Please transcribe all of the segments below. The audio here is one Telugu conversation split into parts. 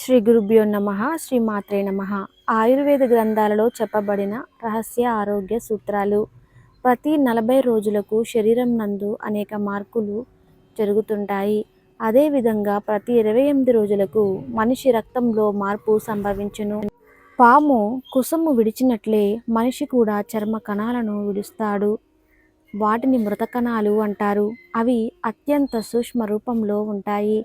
శ్రీ గురుభ్యో నమ శ్రీ మాత్రే నమ. ఆయుర్వేద గ్రంథాలలో చెప్పబడిన రహస్య ఆరోగ్య సూత్రాలు. ప్రతి నలభై రోజులకు శరీరం నందు అనేక మార్పులు జరుగుతుంటాయి. అదేవిధంగా ప్రతి ఇరవై ఎనిమిది రోజులకు మనిషి రక్తంలో మార్పు సంభవించును. పాము కుసము విడిచినట్లే మనిషి కూడా చర్మ కణాలను విడుస్తాడు. వాటిని మృత కణాలు అంటారు. అవి అత్యంత సూక్ష్మ రూపంలో ఉంటాయి.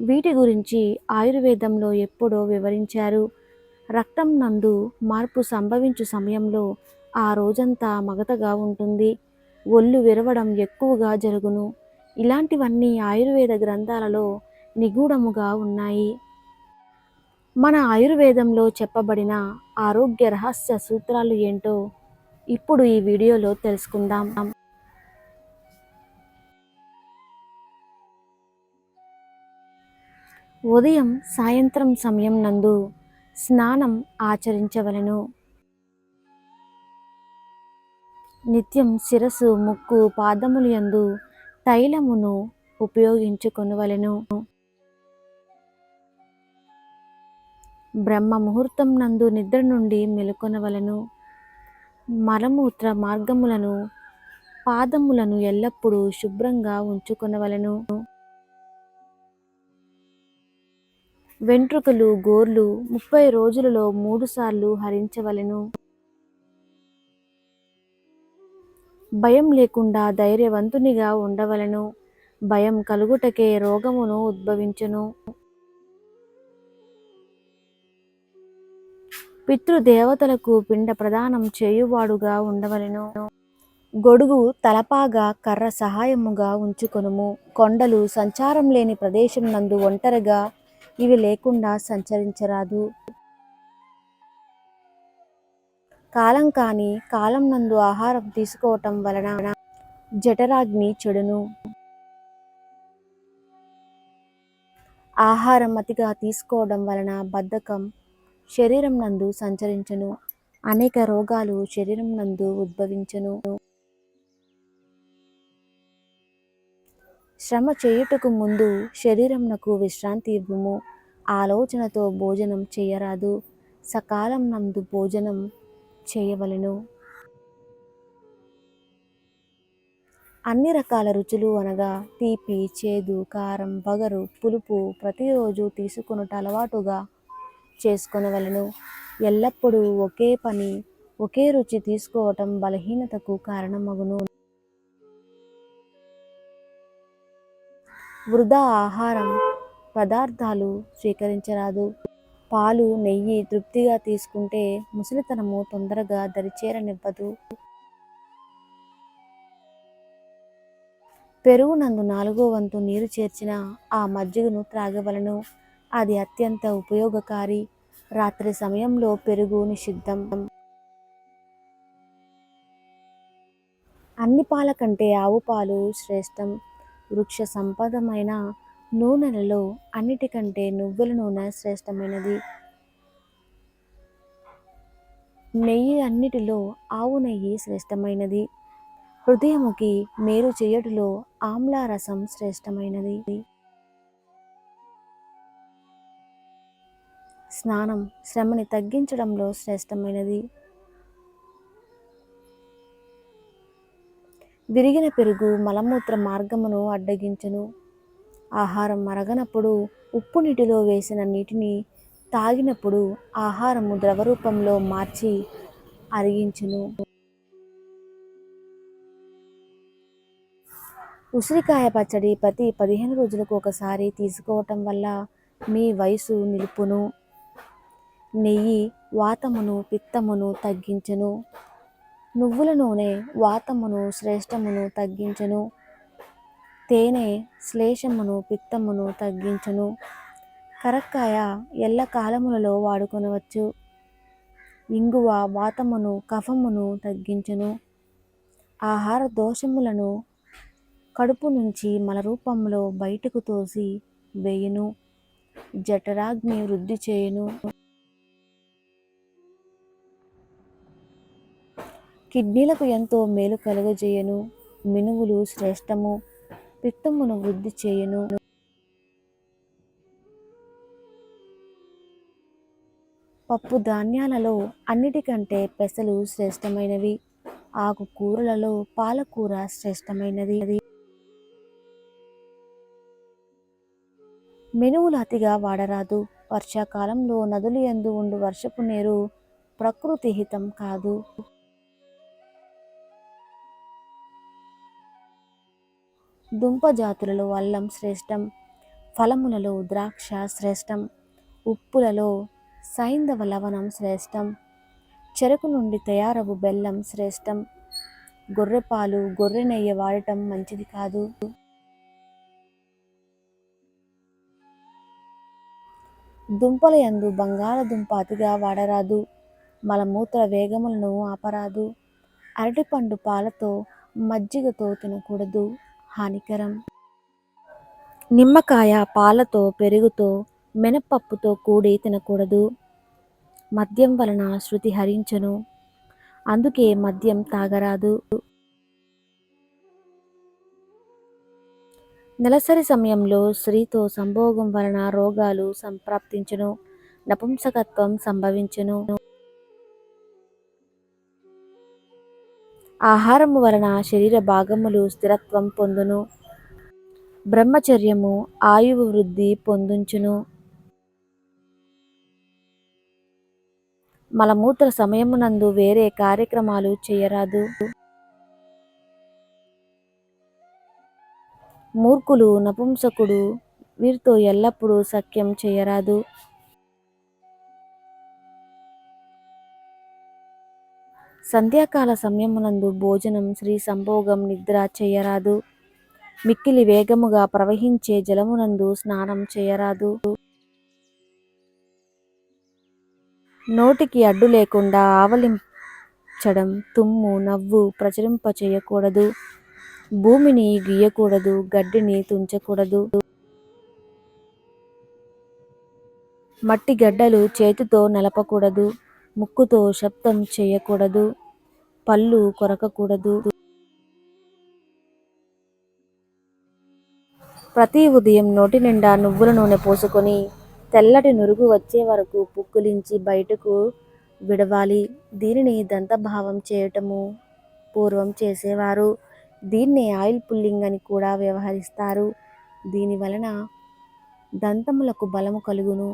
వీటి గురించి ఆయుర్వేదంలో ఎప్పుడో వివరించారు. రక్తం నందు మార్పు సంభవించు సమయంలో ఆ రోజంతా మగతగా ఉంటుంది. ఒళ్ళు విరవడం ఎక్కువగా జరుగును. ఇలాంటివన్నీ ఆయుర్వేద గ్రంథాలలో నిగూఢముగా ఉన్నాయి. మన ఆయుర్వేదంలో చెప్పబడిన ఆరోగ్య రహస్య సూత్రాలు ఏంటో ఇప్పుడు ఈ వీడియోలో తెలుసుకుందాం. ఉదయం సాయంత్రం సమయం నందు స్నానం ఆచరించవలను. నిత్యం శిరస్సు ముక్కు పాదములు యందు తైలమును ఉపయోగించుకొనవలెను. బ్రహ్మ ముహూర్తం నందు నిద్ర నుండి మెలుకొనవలను. మలమూత్ర మార్గములను పాదములను ఎల్లప్పుడూ శుభ్రంగా ఉంచుకొనవలను. వెంట్రుకలు గోర్లు ముప్పై రోజులలో మూడుసార్లు హరించవలెను. భయం లేకుండా ధైర్యవంతునిగా ఉండవలను. భయం కలుగుటకే రోగమును ఉద్భవించును. పితృదేవతలకు పిండ ప్రదానం చేయువాడుగా ఉండవలను. గొడుగు తలపాగా కర్ర సహాయముగా ఉంచుకొనుము. కొండలు సంచారం లేని ప్రదేశం నందు ఒంటరిగా ఇవి లేకుండా సంచరించరాదు. కాలం కాని కాలం నందు ఆహారం తీసుకోవటం వలన జఠరాగ్ని చెడును. ఆహారం అతిగా తీసుకోవడం వలన బద్ధకం శరీరం నందు సంచరించను. అనేక రోగాలు శరీరం నందు ఉద్భవించును. శ్రమ చేయుటకు ముందు శరీరంనకు విశ్రాంతి ఇవ్వము. ఆలోచనతో భోజనం చేయరాదు. సకాలం నందు భోజనం చేయవలెను. అన్ని రకాల రుచులు అనగా తీపి చేదు కారం బగరు పులుపు ప్రతిరోజు తీసుకొనుట అలవాటుగా చేసుకొనవలెను. ఎల్లప్పుడూ ఒకే పని ఒకే రుచి తీసుకోవటం బలహీనతకు కారణమగును. వృధా ఆహారం పదార్థాలు స్వీకరించరాదు. పాలు నెయ్యి తృప్తిగా తీసుకుంటే ముసలితనము తొందరగా దరిచేరనివ్వదు. పెరుగునందు నాలుగో వంతు నీరు చేర్చిన ఆ మజ్జిగను త్రాగవలను. అది అత్యంత ఉపయోగకారి. రాత్రి సమయంలో పెరుగు నిషిద్ధం. అన్ని పాల కంటే ఆవు పాలు శ్రేష్టం. వృక్ష సంపదమైన నూనెలలో అన్నిటికంటే నువ్వుల నూనె శ్రేష్టమైనది. నెయ్యి అన్నిటిలో ఆవు నెయ్యి శ్రేష్టమైనది. హృదయముకి మేలు చేయటలో ఆమ్లారసం శ్రేష్టమైనది. స్నానం శ్రమని తగ్గించడంలో శ్రేష్టమైనది. విరిగిన పెరుగు మలమూత్ర మార్గమును అడ్డగించును. ఆహారం మరగనప్పుడు ఉప్పు నీటిలో వేసిన నీటిని తాగినప్పుడు ఆహారము ద్రవరూపంలో మార్చి అరిగించును. ఉసిరికాయ పచ్చడి ప్రతి పదిహేను రోజులకు ఒకసారి తీసుకోవటం వల్ల మీ వయసు నిలుపును. నెయ్యి వాతమును పిత్తమును తగ్గించును. నువ్వుల నూనె వాతమును శ్రేష్టమును తగ్గించును. తేనె శ్లేషమును పిత్తమును తగ్గించును. కరక్కాయ ఎల్ల కాలములలో వాడుకొనవచ్చు. ఇంగువ వాతమును కఫమును తగ్గించును. ఆహార దోషములను కడుపు నుంచి మల రూపంలో బయటకు తోసి వేయును. జఠరాగ్ని వృద్ధి చేయును. కిడ్నీలకు ఎంతో మేలు కలుగజేయను. మినువులు శ్రేష్టము. పిత్తమును వృద్ధి చేయను. పప్పు ధాన్యాలలో అన్నిటికంటే పెసలు శ్రేష్టమైనవి. ఆకుకూరలలో పాలకూర శ్రేష్టమైనది. మెనువులు అతిగా వాడరాదు. వర్షాకాలంలో నదులు ఎందు ఉండు వర్షపు నీరు ప్రకృతి హితం కాదు. దుంప జాతులలో అల్లం శ్రేష్టం ఫలములలో ద్రాక్ష శ్రేష్టం ఉప్పులలో సైంధవ లవణం శ్రేష్టం చెరకు నుండి తయారవు బెల్లం శ్రేష్టం గొర్రెపాలు గొర్రె నెయ్యి వాడటం మంచిది కాదు. దుంపల యందు బంగాళదుంప అతిగా వాడరాదు మలమూత్ర వేగములను ఆపరాదు అరటిపండు పాలతో మజ్జిగతో తినకూడదు. హానికరం. నిమ్మకాయ పాలతో పెరుగుతో మినపప్పుతో కూడి తినకూడదు. మద్యం వలన శృతి హరించను. అందుకే మద్యం తాగరాదు. నెలసరి సమయంలో స్త్రీతో సంభోగం వలన రోగాలు సంప్రాప్తించును. నపుంసకత్వం సంభవించును. ఆహారము వలన శరీర భాగములు స్థిరత్వం పొందును. బ్రహ్మచర్యము ఆయువు వృద్ధి పొందుంచును. మలమూత్ర సమయమునందు వేరే కార్యక్రమాలు చేయరాదు. మూర్ఖులు నపుంసకుడు వీరితో ఎల్లప్పుడూ సఖ్యం చేయరాదు. సంధ్యాకాల సమయమునందు భోజనం శ్రీ సంభోగం నిద్ర చేయరాదు. మిక్కిలి వేగముగా ప్రవహించే జలమునందు స్నానం చేయరాదు. నోటికి అడ్డు లేకుండా ఆవలించడం తుమ్ము నవ్వు ప్రచురింప చేయకూడదు. భూమిని గీయకూడదు గడ్డిని తుంచకూడదు. మట్టి గడ్డలు చేతితో నలపకూడదు. ముక్కుతో శబ్దం చేయకూడదు. పళ్ళు కొరకకూడదు. ప్రతి ఉదయం నోటి నిండా నువ్వుల నూనె పోసుకొని తెల్లటి నురుగు వచ్చే వరకు పుక్కిలించి బయటకు విడవాలి. దీనిని దంతభావం చేయటము పూర్వం చేసేవారు. దీన్ని ఆయిల్ పుల్లింగ్ అని కూడా వ్యవహరిస్తారు. దీని వలన దంతములకు బలము కలుగును.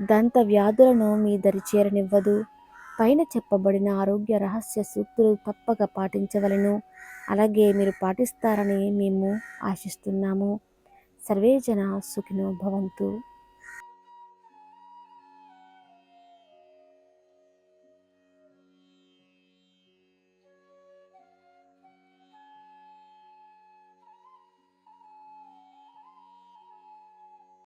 దంత వ్యాధులను మీ దరి చేరనివ్వదు. పైన చెప్పబడిన ఆరోగ్య రహస్య సూక్తులు తప్పక పాటించవలను. అలాగే మీరు పాటిస్తారని మేము ఆశిస్తున్నాము. సర్వే జన సుఖినో భవంతు.